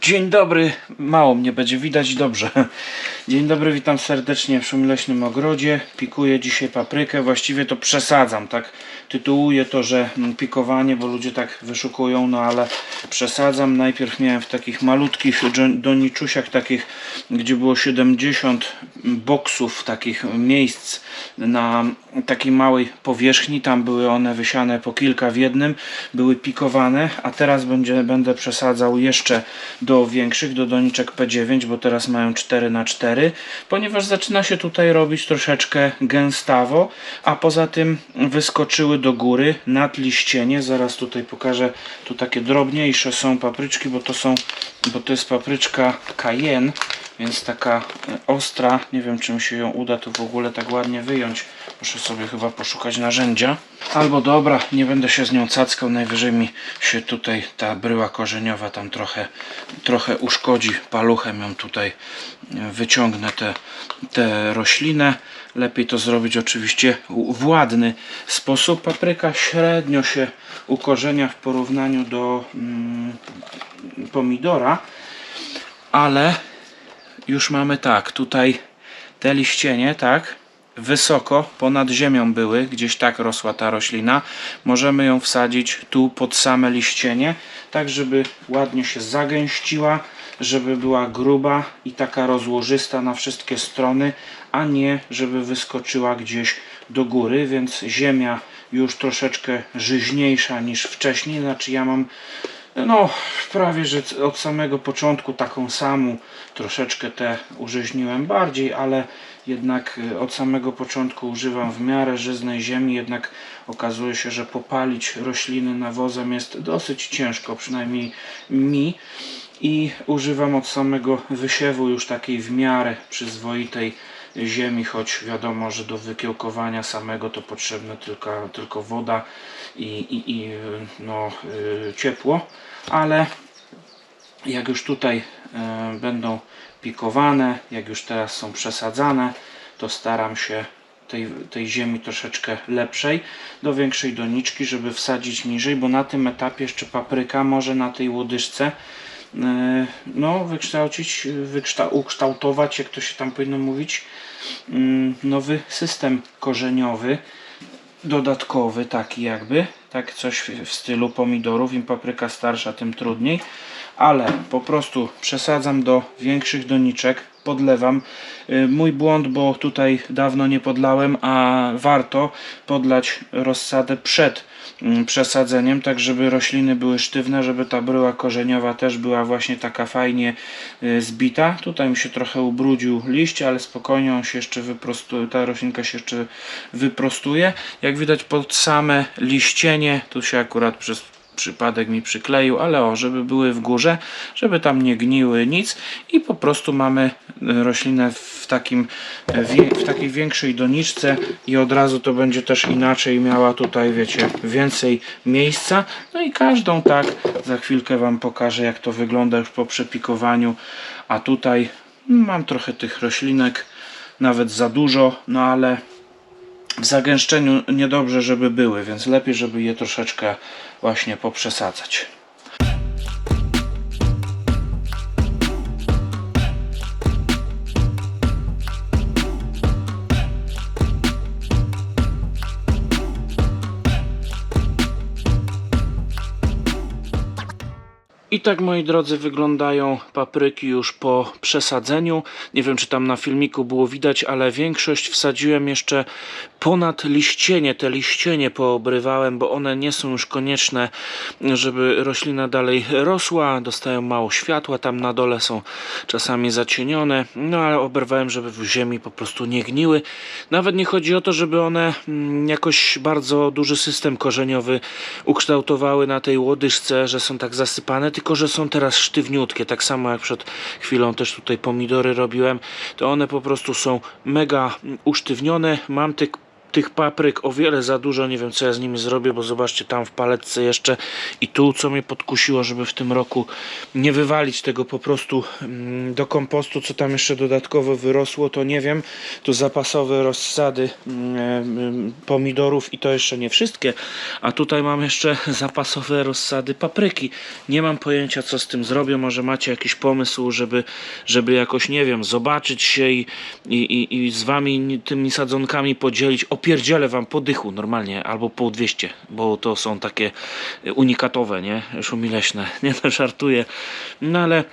Dzień dobry, mało mnie będzie widać dobrze. Dzień dobry, witam serdecznie w Szumleśnym Ogrodzie. Pikuję dzisiaj paprykę, właściwie to przesadzam, tak? Tytułuję to, że pikowanie, bo ludzie tak wyszukują, no ale przesadzam. Najpierw miałem w takich malutkich doniczusiach, takich, gdzie było 70 boksów, takich miejsc na takiej małej powierzchni. Tam były one wysiane po kilka w jednym, były pikowane, a teraz będzie, będę przesadzał jeszcze do większych, do doniczek P9, bo teraz mają 4 na 4 ponieważ zaczyna się tutaj robić troszeczkę gęstawo, a poza tym wyskoczyły do góry nad liścienie. Zaraz tutaj pokażę, tu takie drobniejsze są papryczki, bo to są, bo to jest papryczka cayenne, więc taka e, ostra, nie wiem czy mi się ją uda tu w ogóle tak ładnie wyjąć. Muszę sobie chyba poszukać narzędzia. Albo dobra, nie będę się z nią cackał, najwyżej mi się tutaj ta bryła korzeniowa tam trochę, trochę uszkodzi. Paluchem ją tutaj e, wyciągnę tę tę roślinę. Lepiej to zrobić oczywiście w ładny sposób. Papryka średnio się ukorzenia w porównaniu do mm, pomidora, ale już mamy tak, tutaj te liścienie, tak, wysoko ponad ziemią były, gdzieś tak rosła ta roślina. Możemy ją wsadzić tu pod same liścienie, tak żeby ładnie się zagęściła, żeby była gruba i taka rozłożysta na wszystkie strony, a nie żeby wyskoczyła gdzieś do góry, więc ziemia już troszeczkę żyźniejsza niż wcześniej, znaczy ja mam no, prawie że od samego początku taką samą, troszeczkę te użyźniłem bardziej, ale jednak y, od samego początku używam w miarę żyznej ziemi, jednak okazuje się, że popalić rośliny nawozem jest dosyć ciężko, przynajmniej mi. I używam od samego wysiewu już takiej w miarę przyzwoitej ziemi, choć wiadomo, że do wykiełkowania samego to potrzebne tylko, tylko woda i, i, i no, y, ciepło, ale jak już tutaj e, będą pikowane, jak już teraz są przesadzane, to staram się tej, tej ziemi troszeczkę lepszej do większej doniczki, żeby wsadzić niżej, bo na tym etapie jeszcze papryka może na tej łodyżce no, wykształcić, wykształ, ukształtować, jak to się tam powinno mówić, mm, nowy system korzeniowy, dodatkowy taki jakby, tak coś w, stylu pomidorów, im papryka starsza, tym trudniej, ale po prostu przesadzam do większych doniczek, podlewam. Y, Mój błąd, bo tutaj dawno nie podlałem, a warto podlać rozsadę przed przesadzeniem, tak żeby rośliny były sztywne, żeby ta bryła korzeniowa też była właśnie taka fajnie y, zbita. Tutaj mi się trochę ubrudził liść, ale spokojnie on się jeszcze wyprostuje, ta roślinka się jeszcze wyprostuje. Jak widać pod same liścienie, tu się akurat przez przypadek mi przykleił, ale o, żeby były w górze, żeby tam nie gniły nic i po prostu mamy e, roślinę w takim e, w takiej większej doniczce i od razu to będzie też inaczej miała tutaj, wiecie, więcej miejsca. No i każdą tak za chwilkę Wam pokażę, jak to wygląda już po przepikowaniu. A tutaj mam trochę tych roślinek, nawet za dużo, no ale w zagęszczeniu niedobrze, żeby były, więc lepiej, żeby je troszeczkę właśnie poprzesadzać. I tak moi drodzy wyglądają papryki już po przesadzeniu. Nie wiem czy tam na filmiku było widać, ale większość wsadziłem jeszcze ponad liścienie. Te liścienie poobrywałem, bo one nie są już konieczne, żeby roślina dalej rosła. Dostają mało światła, tam na dole są czasami zacienione. No ale oberwałem, żeby w ziemi po prostu nie gniły. Nawet nie chodzi o to, żeby one mm, jakoś bardzo duży system korzeniowy ukształtowały na tej łodyżce, że są tak zasypane, tylko że są teraz sztywniutkie. Tak samo jak przed chwilą też tutaj pomidory robiłem, to one po prostu są mega usztywnione. Mam tych tych papryk o wiele za dużo, nie wiem co ja z nimi zrobię, bo zobaczcie tam w paletce jeszcze i tu co mnie podkusiło, żeby w tym roku nie wywalić tego po prostu mm, do kompostu, co tam jeszcze dodatkowo wyrosło, to nie wiem, tu zapasowe rozsady mm, em, pomidorów i to jeszcze nie wszystkie, a tutaj mam jeszcze zapasowe rozsady papryki, nie mam pojęcia co z tym zrobię, może macie jakiś pomysł, żeby, żeby jakoś, nie wiem, zobaczyć się i, i, i z wami tymi sadzonkami podzielić, opierdzielę wam po dychu normalnie, albo po 200, bo to są takie unikatowe, nie, szumileśne, nie no, żartuję, no ale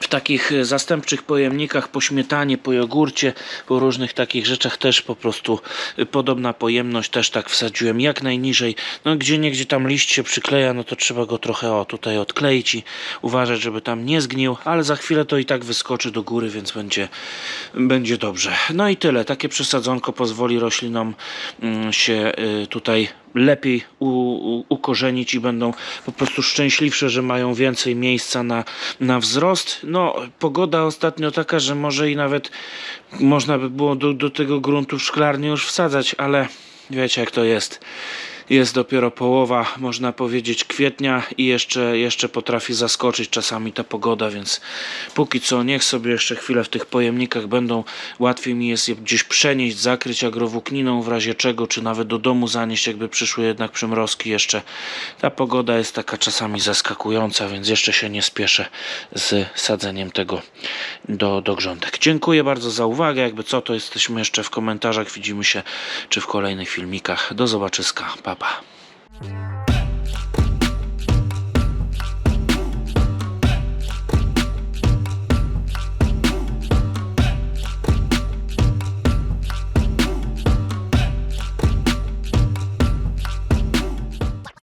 w takich e, zastępczych pojemnikach po śmietanie, po jogurcie, po różnych takich rzeczach też po prostu e, podobna pojemność też tak wsadziłem jak najniżej. No gdzie niegdzie tam liść się przykleja, no to trzeba go trochę o tutaj odkleić i uważać, żeby tam nie zgnił, ale za chwilę to i tak wyskoczy do góry, więc będzie, będzie dobrze. No i tyle. Takie przesadzonko pozwoli roślinom mm, się y, tutaj lepiej u, u, ukorzenić i będą po prostu szczęśliwsze, że mają więcej miejsca na, na wzrost. No, pogoda ostatnio taka, że może i nawet można by było do, do tego gruntu szklarni już wsadzać, ale wiecie jak to jest. Jest dopiero połowa, można powiedzieć, kwietnia i jeszcze, jeszcze potrafi zaskoczyć czasami ta pogoda, więc póki co niech sobie jeszcze chwilę w tych pojemnikach będą. Łatwiej mi jest je gdzieś przenieść, zakryć agrowłókniną w razie czego, czy nawet do domu zanieść, jakby przyszły jednak przymrozki jeszcze. Ta pogoda jest taka czasami zaskakująca, więc jeszcze się nie spieszę z sadzeniem tego do, do grządek. Dziękuję bardzo za uwagę. Jakby co, to jesteśmy jeszcze w komentarzach. Widzimy się czy w kolejnych filmikach. Do zobaczyska. Pa, pa.